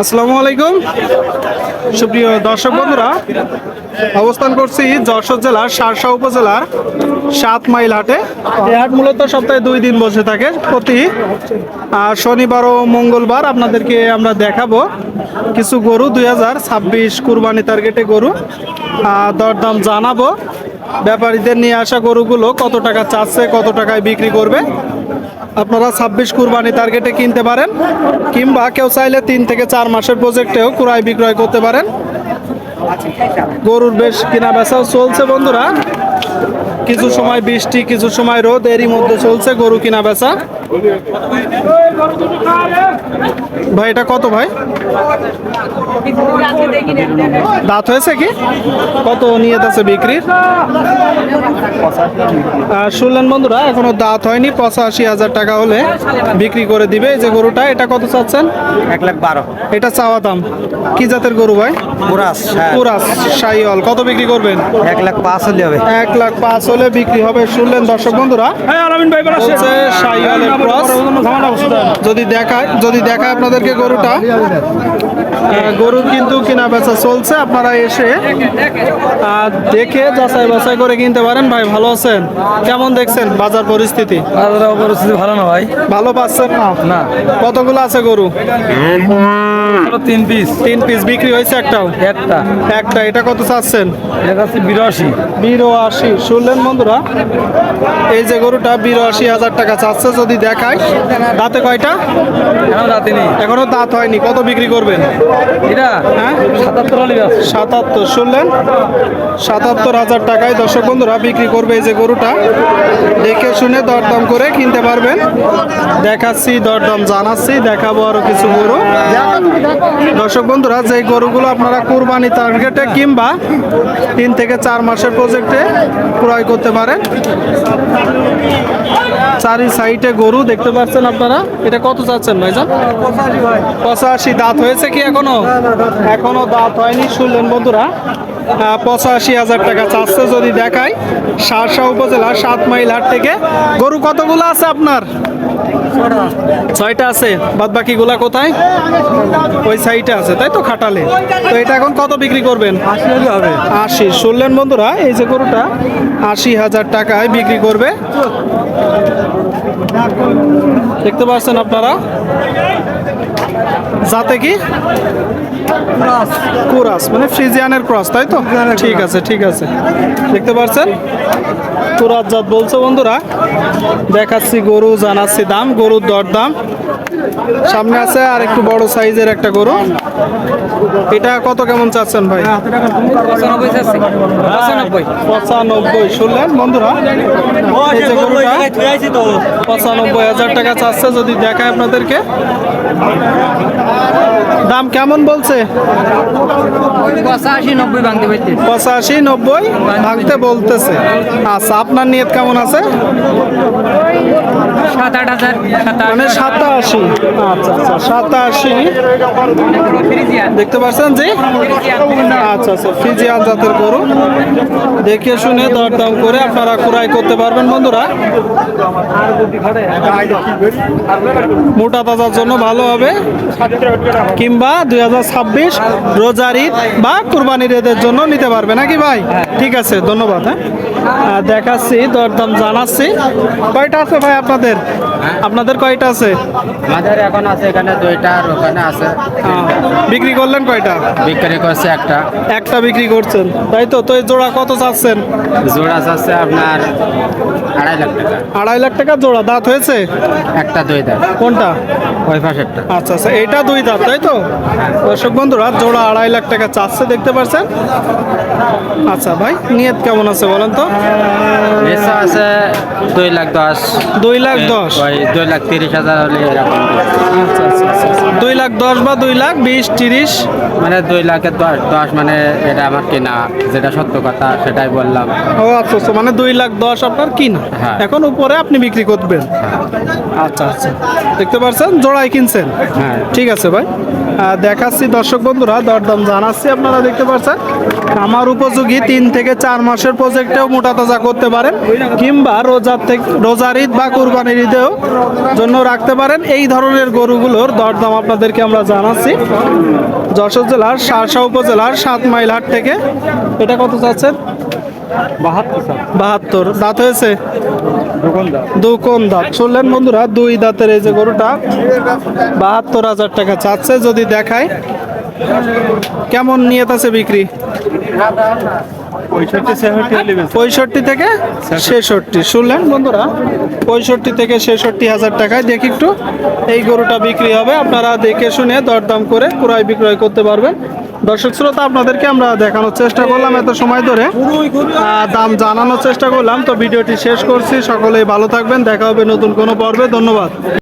আসসালামু আলাইকুম। সুপ্রিয় দর্শক বন্ধুরা, অবস্থান করছি যশোর জেলার সারসা উপজেলার সাত মাইল হাটে। এই হাট মূলত সপ্তাহে দুই দিন বসে থাকে। প্রতি শনিবার ও মঙ্গলবার আপনাদেরকে আমরা দেখাবো কিছু গরু, দুই হাজার ছাব্বিশ কুরবানি টার্গেটে গরু। দরদাম জানাব। ব্যাপারীদের নিয়ে আসা গরুগুলো কত টাকা চাচ্ছে, কত টাকায় বিক্রি করবে। আপনারা ছাব্বিশ কুরবানি টার্গেটে কিনতে পারেন, কিংবা কেউ চাইলে তিন থেকে চার মাসের প্রজেক্টেও ক্রয় বিক্রয় করতে পারেন। গরুর বেশ কেনা বেচাও চলছে বন্ধুরা। কিছু সময় বৃষ্টি, কিছু সময় রোদ, এরই মধ্যে চলছে গরু কিনা বেচা ভাই এটা কত ভাই? দাঁত হয়েছে কি? কত নিয়ে আছে বিক্রির? আর শুনলেন বন্ধুরা এখনও দাঁত হয়নি পঁচাশি হাজার টাকা হলে বিক্রি করে দিবে। এই যে গরুটা এটা কত চাচ্ছেন? এক লাখ বারো। এটা চাওয়া দাম। কি জাতের গরু ভাই? পুরাস পুরাস সাইওয়াল কত বিক্রি করবেন? এক লাখ পাঁচ হলে হবে। এক লাখ পাঁচ হলে বিক্রি হবে। শুনলেন দর্শক বন্ধুরা সাইওয়ালের ক্রস। যদি দেখায় যদি দেখায় আপনাদেরকে গরুটা। গরুর কিন্তু কেনা বেচা চলছে। আপনারা এসে দেখে যাচাই বাছাই করে কিনতে পারেন। ভাই ভালো আছেন? কেমন দেখছেন বাজার পরিস্থিতি? পরিস্থিতি ভালো না ভাই। ভালো পাচ্ছেন না? না। কতগুলো আছে গরু? তিন পিস তিন পিস বিক্রি হয়েছে একটাও? একটা। একটা। এটা কত চাচ্ছেন? এটা হচ্ছে বিরাশি। বিরাশি। শুনলেন বন্ধুরা এই যে গরুটা বিরাশি হাজার টাকা চাচ্ছে। যদি দেখায় দাঁতে কয়টা? রাতে নেই। এখনও দাঁত হয়নি কত বিক্রি করবেন? এটা হ্যাঁ? সাতাত্তর শুনলেন? সাতাত্তর হাজার টাকায় দর্শক বন্ধুরা বিক্রি করবে এই যে গরুটা। দেখে শুনে দরদাম করে কিনতে পারবেন। দেখাচ্ছি দরদাম জানাচ্ছি দেখাবো আরও কিছু গরু। দর্শক বন্ধুরা যে গরুগুলো আপনারা কুরবানি টার্গেটে কিংবা তিন থেকে চার মাসের প্রজেক্টে ক্রয় করতে পারেন চারি সাইডে গরু দেখতে পাচ্ছেন আপনারা? এটা কত চাচ্ছেন ভাইজান? পঁচাশি দাঁত হয়েছে কি এখনও? এখনও দাঁত হয়নি, শুনলেন বন্ধুরা। পঁচাশি হাজার টাকা চাচ্ছে যদি দেখায় সারসা উপজেলা সাত মাইল হাট থেকে। গরু কতগুলো আছে আপনার? ছয়টা আছে বাদ বাকিগুলা কোথায়? ওই সাইডে আছে তাই তো খাটালে? তো এটা এখন কত বিক্রি করবেন? আশি। শুনলেন বন্ধুরা এই যে গরুটা আশি হাজার টাকায় বিক্রি করবে। দেখতে পাচ্ছেন আপনারা? যাতে কি? কুরাস। মানে ফ্রিজিয়ানের ক্রস তাই তো? ঠিক আছে ঠিক আছে। দেখতে পাচ্ছেন কুরাস জাত বলছো বন্ধুরা। দেখাচ্ছি গরু জানাচ্ছি দাম গরুর দর দাম সামনে আছে আর একটু বড় সাইজের একটা গরু। এটা কত কেমন চাচ্ছেন ভাই? পঁচানব্বই। শুনলেন বন্ধুরা? পঁচানব্বই হাজার টাকা চাচ্ছে যদি দেখায় আপনাদেরকে। দাম কেমন বলছে? পঁচাশি নব্বই ভাঙতে পঁচাশি নব্বই ভাঙতে বলতেছে। আচ্ছা আপনার নিয়ত কেমন আছে? সাত আট হাজার মানে সাতাশি। আচ্ছা আচ্ছা সাতাশি। দেখতে পাচ্ছেন জি? আচ্ছা আচ্ছা ফিজিয়ান জাতের গরু। দেখে শুনে দরদাম করে আপনারা ক্রয় করতে পারবেন বন্ধুরা। মোটা তাজার জন্য ভালো হবে। কিংবা দুই হাজার ছাব্বিশ রোজার ঈদ বা কুরবানির ঈদের জন্য নিতে পারবে, নাকি ভাই? ঠিক আছে, ধন্যবাদ হ্যাঁ। দেখাচ্ছি, দরদাম জানাচ্ছি। কয়টা আছে ভাই আপনাদের? আপনাদের কয়টা আছে? আমাদের এখন আছে এখানে দুইটা আর ওখানে আছে। বিক্রি করলেন কয়টা? বিক্রি করছে একটা। একটা বিক্রি করছেন। তাই তো? তো জোড়া কত চাচ্ছেন? জোড়া আছে আপনার আড়াই লাখ টাকা। আড়াই লাখ টাকা জোড়া। দাঁত হয়েছে? একটা দুই দাম কোনটা? ওই পাশেরটা। আচ্ছা আচ্ছা এটা দুই দাঁত তাই তো? দর্শক বন্ধুরা জোড়া আড়াই লাখ টাকা চাচ্ছে দেখতে পাচ্ছেন আচ্ছা ভাই নিয়ত কেমন আছে বলেন তো? আছে দুই লাখ দশ। দুই লাখ দশ। দুই লাখ তিরিশ হাজার হলে এরকম। দুই লাখ দশ বা দুই লাখ বিশ তিরিশ? মানে দুই লাখের দশ দশ মানে এটা আমার কিনা যেটা সত্য কথা সেটাই বললাম। ও আচ্ছা আচ্ছা মানে দুই লাখ দশ আপনার কিনা? হ্যাঁ। এখন উপরে আপনি বিক্রি করবেন। আচ্ছা আচ্ছা। দেখতে পাচ্ছেন জোড়ায় কিনছেন? হ্যাঁ। ঠিক আছে ভাই। দেখাচ্ছি দর্শক বন্ধুরা দরদাম জানাচ্ছি আপনারা দেখতে পাচ্ছেন। আমার উপযোগী তিন থেকে চার মাসের প্রজেক্টেও মোটা তাজা করতে পারেন কিংবা রোজার থেকে রোজার ঈদ বা কুরবানির ঈদেও জন্য রাখতে পারেন। এই ধরনের গরুগুলোর দরদাম আপনাদেরকে আমরা জানাচ্ছি। যশোর জেলার সারসা উপজেলার সাত মাইল হাট থেকে। এটা কত চাচ্ছেন বাহাত্তর বাহাত্তর। দাঁত হয়েছে? কোন দাঁত। শুনলেন বন্ধুরা, দুই দাঁতের এই যে গরুটা, বাহাত্তর হাজার টাকা চাচ্ছে, যদি দেখায়, কেমন নিয়ে আছে বিক্রি? পঁয়ষট্টি থেকে ছেষট্টি। শুনলেন বন্ধুরা? পঁয়ষট্টি থেকে ছেষট্টি হাজার টাকায় দেখি একটু এই গরুটা বিক্রি হবে। আপনারা দেখে শুনে দরদাম করে ক্রয় বিক্রয় করতে পারবেন। দর্শক শ্রোতা, আপনাদেরকে আমরা দেখানোর চেষ্টা করলাম এত সময় ধরে। দাম জানানোর চেষ্টা করলাম। তো ভিডিওটি শেষ করছি। সকলেই ভালো থাকবেন। দেখা হবে নতুন কোনো পর্বে। ধন্যবাদ।